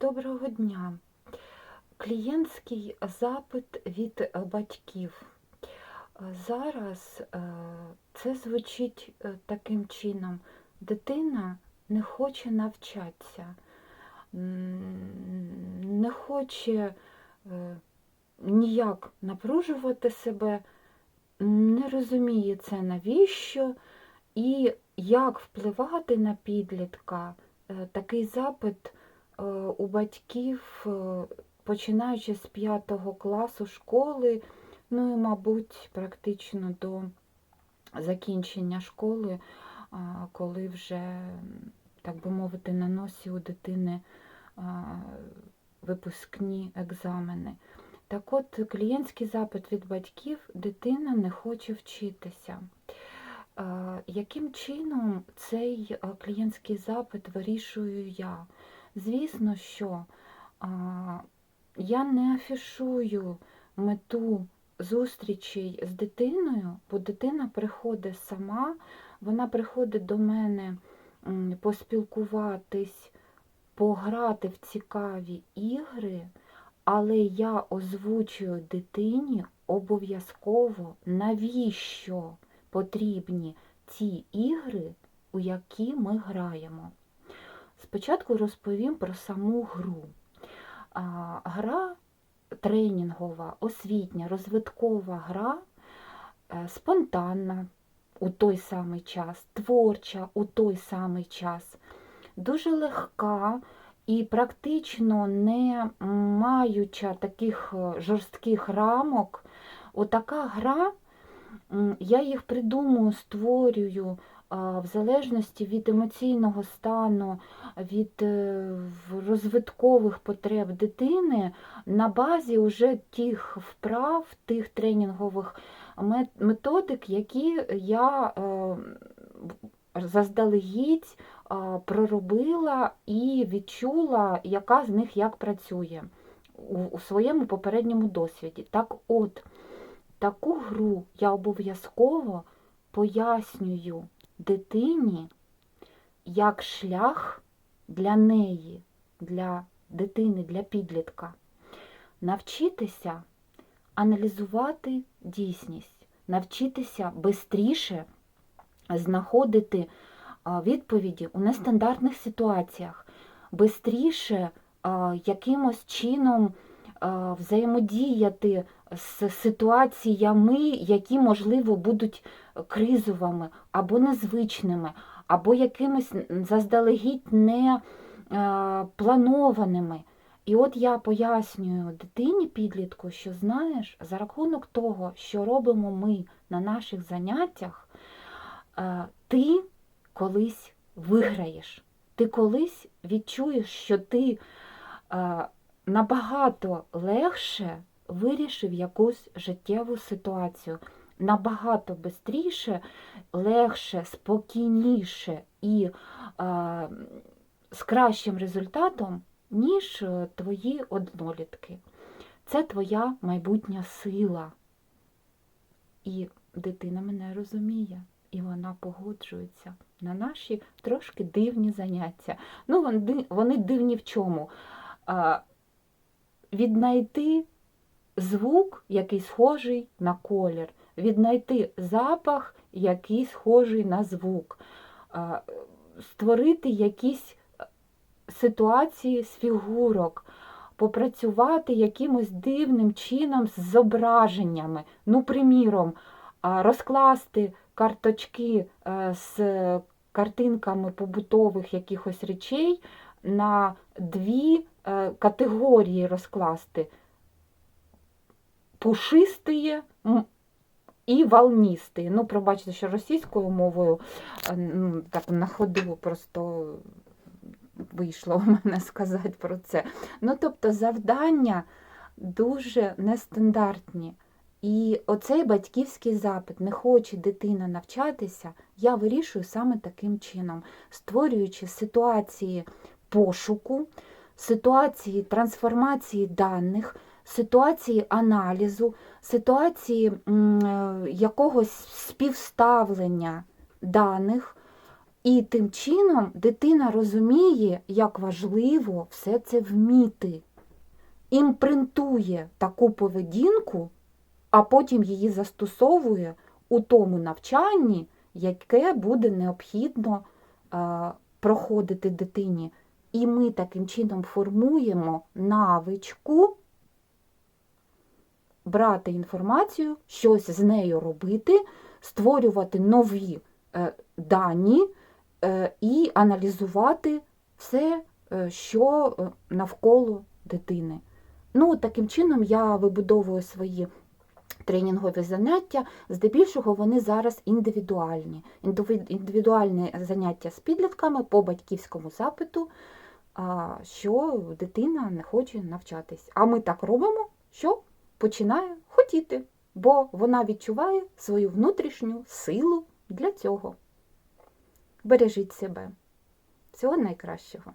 Доброго дня. Клієнтський запит від е, батьків. Е, Зараз е, це звучить таким чином. Дитина не хоче навчатися, не хоче ніяк напружувати себе, не розуміє це навіщо і як впливати на підлітка. Такий запит у батьків, е, починаючи з 5 класу школи, ну і, мабуть, практично до закінчення школи, коли вже, так би мовити, на носі у дитини випускні екзамени. Так от, клієнтський запит від батьків, дитина не хоче вчитися. Е, Яким чином цей е, клієнтський запит вирішую я? Звісно, що а, я не афішую мету зустрічей з дитиною, бо дитина приходить сама, вона приходить до мене поспілкуватись, пограти в цікаві ігри, але я озвучую дитині обов'язково, навіщо потрібні ці ігри, у які ми граємо. Спочатку розповім про саму гру. Гра тренінгова, освітня, розвиткова гра, е, спонтанна у той самий час, творча у той самий час, дуже легка і практично не маюча таких е, жорстких рамок. Отака гра, я їх придумую, створюю в залежності від емоційного стану, від е, розвиткових потреб дитини на базі уже тих вправ, тих тренінгових методик, які я е, заздалегідь проробила і відчула, яка з них як працює у своєму попередньому досвіді. Так от, таку гру я обов'язково пояснюю дитині як шлях для неї, для дитини, для підлітка. Навчитися аналізувати дійсність, навчитися бистріше знаходити відповіді у нестандартних ситуаціях, бистріше якимось чином взаємодіяти з ситуаціями, які, можливо, будуть кризовими або незвичними, або якимись заздалегідь не планованими. І от я пояснюю дитині підлітку, що знаєш, за рахунок того, що робимо ми на наших заняттях, е, ти колись виграєш. Ти колись відчуєш, що ти е, набагато легше вирішив якусь життєву ситуацію. Набагато швидше, легше, спокійніше і е, з кращим результатом, ніж е, твої однолітки. Це твоя майбутня сила. І дитина мене розуміє, і вона погоджується на наші трошки дивні заняття. Ну, вони, вони дивні в чому? Віднайти звук, який схожий на колір, віднайти запах, який схожий на звук, створити якісь е, ситуації з фігурок, попрацювати якимось дивним чином з зображеннями. Ну, приміром, розкласти карточки е, з картинками побутових якихось речей на дві е, категорії розкласти. Пушистые і волнистые. Ну, пробачте, що російською мовою е, ну, так на ходу просто вийшло у мене сказати про це. Ну, тобто завдання дуже нестандартні. І оцей батьківський запит, не хоче дитина навчатися, я вирішую саме таким чином, створюючи ситуації пошуку, ситуації трансформації даних, ситуації аналізу, ситуації е, якогось співставлення даних І тим чином дитина розуміє, як важливо все це вміти. Імпринтує таку поведінку, а потім її застосовує у тому навчанні, яке буде необхідно е, проходити дитині. І ми таким чином формуємо навичку брати інформацію, щось з нею робити, створювати нові е, дані е, і аналізувати все, е, що навколо дитини. Ну, таким чином я вибудовую свої тренінгові заняття. Здебільшого вони зараз індивідуальні. Індиві- Індивідуальні заняття з підлітками по батьківському запиту, що дитина не хоче навчатись. А ми так робимо, що починає хотіти, бо вона відчуває свою внутрішню силу для цього. Бережіть себе. Всього найкращого.